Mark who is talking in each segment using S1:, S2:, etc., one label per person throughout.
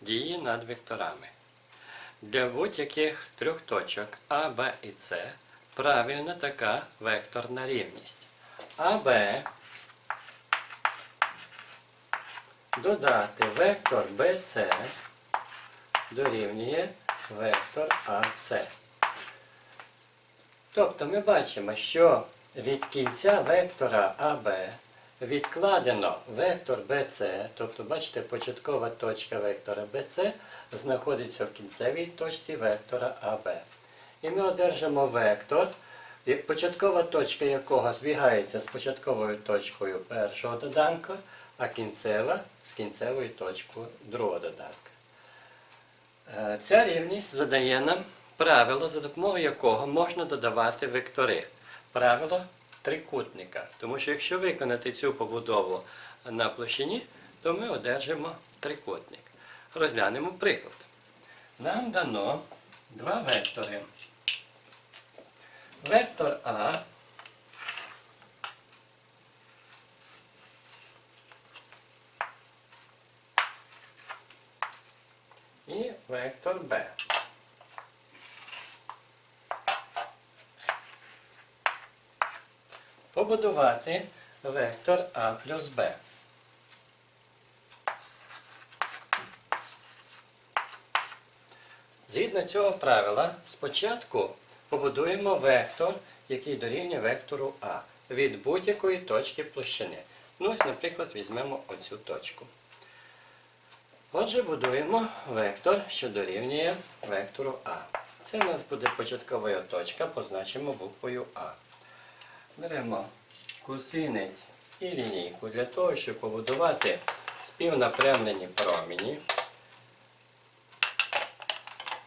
S1: дії над векторами. Для будь-яких трьох точок А, Б і С правильна така векторна рівність. АБ додати вектор BC дорівнює вектор АС. Тобто ми бачимо, що від кінця вектора АБ відкладено вектор BC, тобто, бачите, початкова точка вектора BC знаходиться в кінцевій точці вектора АБ. І ми одержимо вектор, початкова точка якого збігається з початковою точкою першого доданка, а кінцева з кінцевою точкою другого доданка. Е, Ця рівність задає нам правило, за допомогою якого можна додавати вектори. Правило трикутника. Тому що якщо виконати цю побудову на площині, то ми одержимо трикутник. Розглянемо приклад. Нам дано два вектори. Вектор А і вектор Б. Побудувати вектор А плюс Б. Згідно цього правила, спочатку побудуємо вектор, який дорівнює вектору А від будь-якої точки площини. Ну, ось, наприклад, візьмемо оцю точку. Отже, будуємо вектор, що дорівнює вектору А. Це у нас буде початкова точка, позначимо буквою А. Беремо кусинець і лінійку для того, щоб побудувати співнапрямлені промені,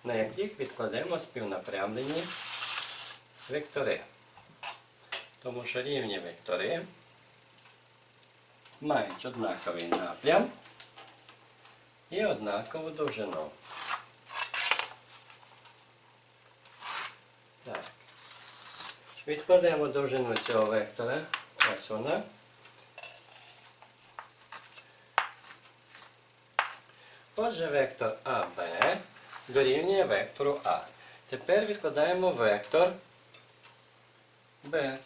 S1: на яких відкладемо співнапрямлені вектори. Тому що рівні вектори мають однаковий напрям і однакову довжину. Відкладемо довжину цього вектора. Ось вона. Отже, вектор АБ дорівнює вектору А. Тепер відкладаємо вектор Б.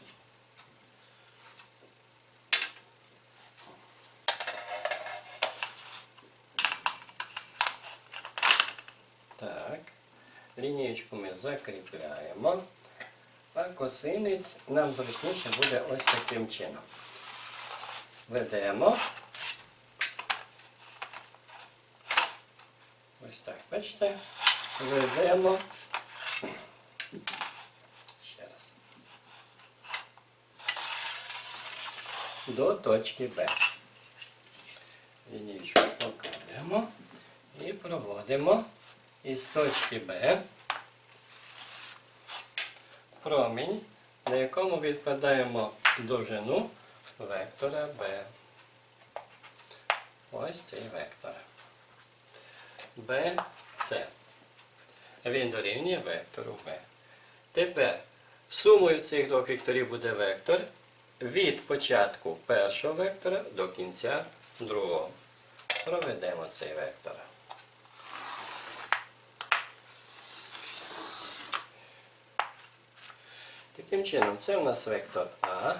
S1: Так. Лінієчку ми закріпляємо. А косинець нам зручніше буде ось таким чином. Ведемо. Ось так, бачите? Ведемо. Ще раз. До точки Б. Лінійку покладемо і проводимо із точки Б промінь, на якому відкладаємо довжину вектора B. Ось цей вектор. BC. Він дорівнює вектору B. Тепер сумою цих двох векторів буде вектор від початку першого вектора до кінця другого. Проведемо цей вектор. Таким чином, це в нас вектор А,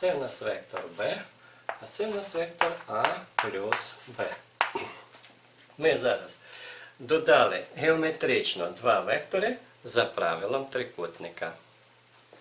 S1: це в нас вектор Б, а це в нас вектор А плюс Б. Ми зараз додали геометрично два вектори за правилом трикутника.